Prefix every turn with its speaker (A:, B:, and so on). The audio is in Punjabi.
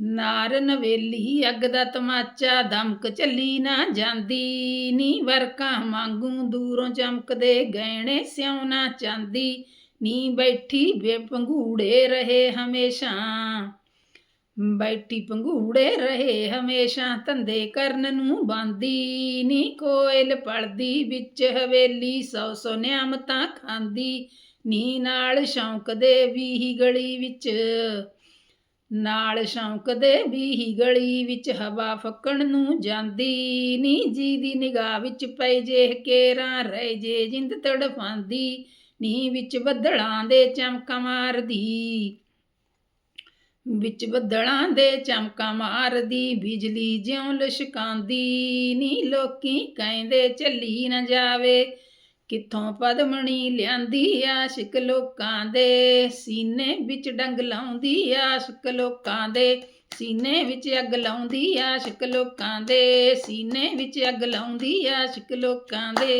A: ਨਾਰ ਨਵੇਲੀ ਅੱਗ ਦਾ ਤਮਾਚਾ, ਦਮਕ ਚੱਲੀ ਨਾ ਜਾਂਦੀ। ਨੀ ਵਰਕਾਂ ਮੰਗੂ ਦੂਰੋਂ ਚਮਕਦੇ ਗਹਿਣੇ ਸਿਉਣਾ ਚਾਂਦੀ। ਨੀ ਬੈਠੀ ਵੇ ਪੰਘੂੜੇ ਰਹੇ ਹਮੇਸ਼ਾ। ਬੈਠੀ ਪੰਘੂੜੇ ਰਹੇ ਹਮੇਸ਼ਾ, ਧੰਦੇ ਕਰਨ ਨੂੰ ਬਾਂਦੀ। ਨੀ ਕੋਇਲ ਪੜਦੀ ਵਿੱਚ ਹਵੇਲੀ ਸੌ ਸੌ ਨਿਆਮਤਾਂ ਖਾਂਦੀ। ਨੀ ਨਾਲ ਸ਼ੌਂਕ ਦੇ ਵੀ ਗਲੀ ਵਿੱਚ। ਨਾਲ ਸ਼ੌਂਕ ਦੇ ਵੀ ਗਲੀ ਵਿੱਚ ਹਵਾ ਫੱਕਣ ਨੂੰ ਜਾਂਦੀ ਨੀ, ਜੀ ਦੀ ਨਿਗਾਹ ਵਿੱਚ ਪਈ ਜੇ ਕੇਰਾਂ ਰਹਿ ਜੇ ਜਿੰਦ ਤੜਫਾਂਦੀ ਨੀ, ਵਿੱਚ ਬੱਦਲਾਂ ਦੇ ਚਮਕਾਂ ਮਾਰਦੀ, ਵਿੱਚ ਬੱਦਲਾਂ ਦੇ ਚਮਕਾਂ ਮਾਰਦੀ, ਬਿਜਲੀ ਜਿਉਂ ਲਿਸ਼ਕਾਂਦੀ ਨੀ, ਲੋਕੀ ਕਹਿੰਦੇ ਚੱਲੀ ਨਾ ਜਾਵੇ ਕਿੱਥੋਂ ਪਦਮਣੀ ਲਿਆਂਦੀ ਆਸ਼ਿਕ ਲੋਕਾਂ ਦੇ ਸੀਨੇ ਵਿੱਚ ਡੰਗ ਲਾਉਂਦੀ ਆਸ਼ਿਕ ਲੋਕਾਂ ਦੇ ਸੀਨੇ ਵਿੱਚ ਅੱਗ ਲਾਉਂਦੀ ਆਸ਼ਿਕ ਲੋਕਾਂ ਦੇ ਸੀਨੇ ਵਿੱਚ ਅੱਗ ਲਾਉਂਦੀ ਆਸ਼ਿਕ ਲੋਕਾਂ ਦੇ